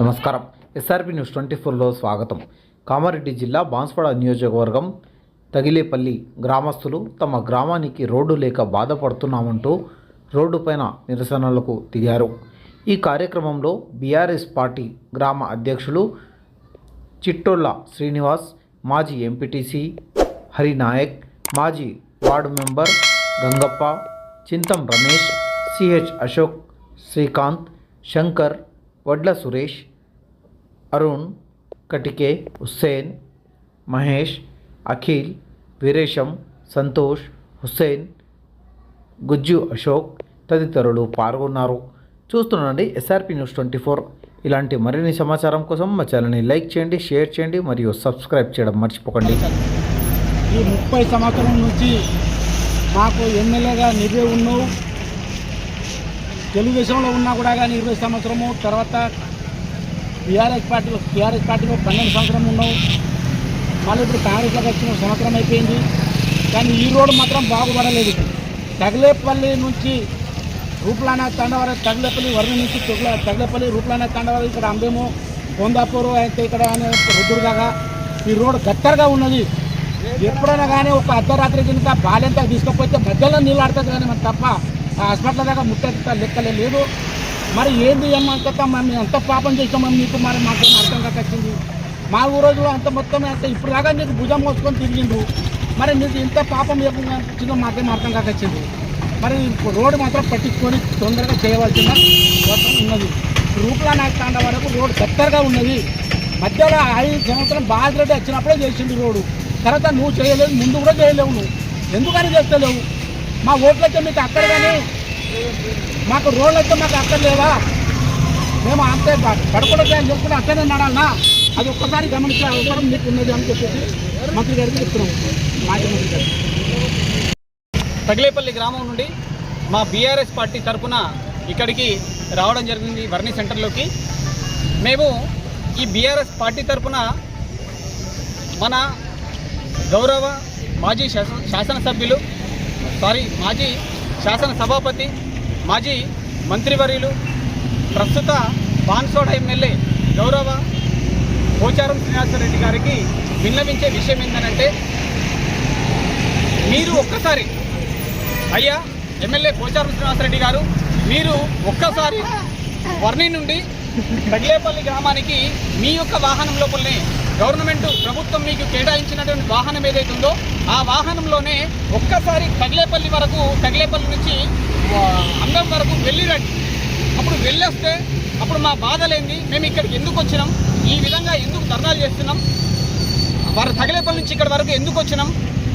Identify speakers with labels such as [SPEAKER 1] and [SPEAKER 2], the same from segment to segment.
[SPEAKER 1] నమస్కారం. SRP news twenty ఫోర్లో స్వాగతం. కామారెడ్డి జిల్లా బాన్స్వాడ నియోజకవర్గం తగిలేపల్లి గ్రామస్తులు తమ గ్రామానికి రోడ్డు లేక బాధపడుతున్నామంటూ రోడ్డుపైన నిరసనలకు దిగారు. ఈ కార్యక్రమంలో బీఆర్ఎస్ పార్టీ గ్రామ అధ్యక్షులు చిట్టోళ్ళ శ్రీనివాస్ మాజీ ఎంపీటీసీ హరినాయక్ మాజీ ward member Gangappa Chintam Ramesh CH Ashok Srikanth Shankar Vadla Suresh Arun Katike Hussain Mahesh Akhil Veeresham Santosh Hussain గుజ్జు అశోక్ తదితరులు పాల్గొన్నారు. చూస్తుండండి ఎస్ఆర్పి న్యూస్ ట్వంటీ ఫోర్. ఇలాంటి మరిన్ని సమాచారం కోసం మా ఛానల్ని లైక్ చేయండి షేర్ చేయండి మరియు సబ్స్క్రైబ్ చేయడం మర్చిపోకండి.
[SPEAKER 2] ఈ ముప్పై సంవత్సరం నుంచి మాకు ఎమ్మెల్యేగా నువ్వే ఉన్నావు. తెలుగుదేశంలో ఉన్నా కూడా కానీ ఇరవై సంవత్సరము తర్వాత టీఆర్ఎస్ పార్టీలో టీఆర్ఎస్ పార్టీలో పన్నెండు సంవత్సరం ఉన్నావు. మళ్ళీ ఇప్పుడు కాంగ్రెస్లోకి వచ్చిన సంవత్సరం అయిపోయింది. కానీ ఈ రోడ్డు మాత్రం బాగుపడలేదు. తగలేపల్లి నుంచి రూప్లానా తండవర తగిలేపల్లి వరుణ నుంచి తగలేపల్లి తగిలేపల్లి రూప్లానా తండవర ఇక్కడ అంబేము కొందాపూర్ అయితే ఇక్కడ రుద్దురుగా ఈ రోడ్డు గట్టరగా ఉన్నది. ఎప్పుడైనా కానీ ఒక అర్ధరాత్రి కింద బాలెంత తీసుకపోతే మధ్యలో నీళ్ళు ఆడుతుంది కానీ మనం తప్ప హాస్పిటల్ దాకా ముట్టేంత లెక్కలే లేదు మరి ఏంది ఏమంత మేము ఎంత పాపం చేసామో మీకు? మరి మాకు అర్థం కాకొచ్చింది మా ఊరోజులో అంత మొత్తం అంత ఇప్పుడు దాకా నీకు భుజం మోసుకొని తిరిగిండు. మరి నీకు ఇంత పాపం ఏమో మాకేం అర్థం కాకొచ్చింది మరి రోడ్డు మాత్రం పట్టించుకొని తొందరగా చేయవలసిన అవసరం ఉన్నది. రూపులా నాకు వరకు రోడ్డు గట్టరగా ఉన్నది. మధ్యలో ఐదు సంవత్సరం బాధ్యత వచ్చినప్పుడే చేసింది రోడ్డు. తర్వాత నువ్వు చేయలేవు ముందు కూడా చేయలేవు నువ్వు. ఎందుకని చేస్తలేవు? మా ఓట్లయితే మీకు అక్కడ కానీ మాకు రోడ్లు అయితే మాకు అక్కర్లేవా మేము అంతే పడకూడదు అని చెప్పుకుంటే అక్కడే నడాలనా అది ఒక్కసారి గమనించే అవసరం మీకు ఉన్నది అని చెప్పేసి మంత్రి గారికి చెప్తున్నాం. మాజీ మంత్రి
[SPEAKER 3] తగిలేపల్లి గ్రామం నుండి మా బీఆర్ఎస్ పార్టీ తరపున ఇక్కడికి రావడం జరిగింది వర్ణి సెంటర్లోకి. మేము ఈ బీఆర్ఎస్ పార్టీ తరపున మన గౌరవ మాజీ శాసన శాసనసభ్యులు సారీ మాజీ శాసన సభాపతి మాజీ మంత్రివర్యులు ప్రస్తుత బాన్సోడ ఎమ్మెల్యే గౌరవ పోచారం శ్రీనివాసరెడ్డి గారికి విన్నవించే విషయం ఏంటంటే మీరు ఒక్కసారి అయ్యా ఎమ్మెల్యే పోచారం శ్రీనివాసరెడ్డి గారు మీరు ఒక్కసారి వర్ణి నుండి పెడ్లేపల్లి గ్రామానికి మీ యొక్క వాహనం లోపలనే గవర్నమెంట్ ప్రభుత్వం మీకు కేటాయించినటువంటి వాహనం ఏదైతే ఉందో ఆ వాహనంలోనే ఒక్కసారి తగిలేపల్లి వరకు తగిలేపల్లి నుంచి అందం వరకు వెళ్ళిరండి అప్పుడు వెళ్ళొస్తే అప్పుడు మా బాధలేంది మేము ఇక్కడికి ఎందుకు వచ్చినాం? ఈ విధంగా ఎందుకు ధర్నాలు చేస్తున్నాం? వారు తగిలేపల్లి నుంచి ఇక్కడ వరకు ఎందుకు వచ్చినాం?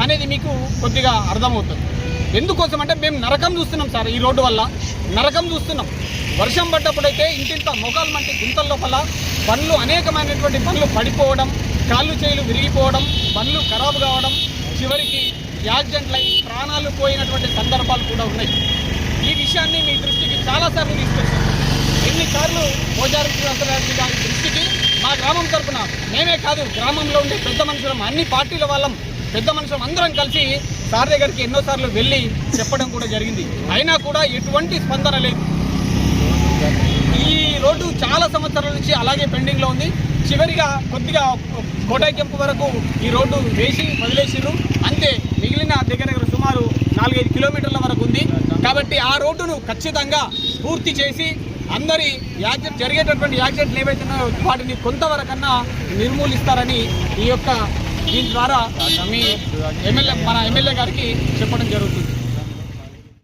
[SPEAKER 3] అనేది మీకు కొద్దిగా అర్థమవుతుంది. ఎందుకోసం అంటే మేము నరకం చూస్తున్నాం సార్ ఈ రోడ్డు వల్ల. నరకం చూస్తున్నాం. వర్షం పడ్డప్పుడైతే ఇంటింత మొగాలు మంటి గుంతల లోపల పనులు అనేకమైనటువంటి పనులు పడిపోవడం కాళ్ళు చేలు విరిగిపోవడం బండ్లు ఖరాబు కావడం చివరికి యాక్సిడెంట్లై ప్రాణాలు పోయినటువంటి సందర్భాలు కూడా ఉన్నాయి. ఈ విషయాన్ని మీ దృష్టికి చాలాసార్లు తీసుకొచ్చాం ఎన్నిసార్లు పోజారి శ్రీనివాసరాజు గారి దృష్టికి మా గ్రామం తరఫున మేమే కాదు గ్రామంలో ఉండే పెద్ద మనుషులం అన్ని పార్టీల వాళ్ళం పెద్ద మనుషులం అందరం కలిసి సార్ దగ్గరికి ఎన్నోసార్లు వెళ్ళి చెప్పడం కూడా జరిగింది. అయినా కూడా ఎటువంటి స్పందన లేదు. ఈ రోడ్డు చాలా సంవత్సరాల నుంచి అలాగే పెండింగ్లో ఉంది. చివరిగా కొద్దిగా కోటాకెంపు వరకు ఈ రోడ్డు వేసి వదిలేసిండ్రు అంతే మిగిలిన దగ్గర దగ్గర సుమారు నాలుగైదు కిలోమీటర్ల వరకు ఉంది. కాబట్టి ఆ రోడ్డును ఖచ్చితంగా పూర్తి చేసి అందరి యాక్సిడెంట్ జరిగేటటువంటి యాక్సిడెంట్లు ఏవైతున్నాయో వాటిని కొంతవరకన్నా నిర్మూలిస్తారని ఈ యొక్క దీని ద్వారా మీ ఎమ్మెల్యే మన ఎమ్మెల్యే గారికి చెప్పడం జరుగుతుంది.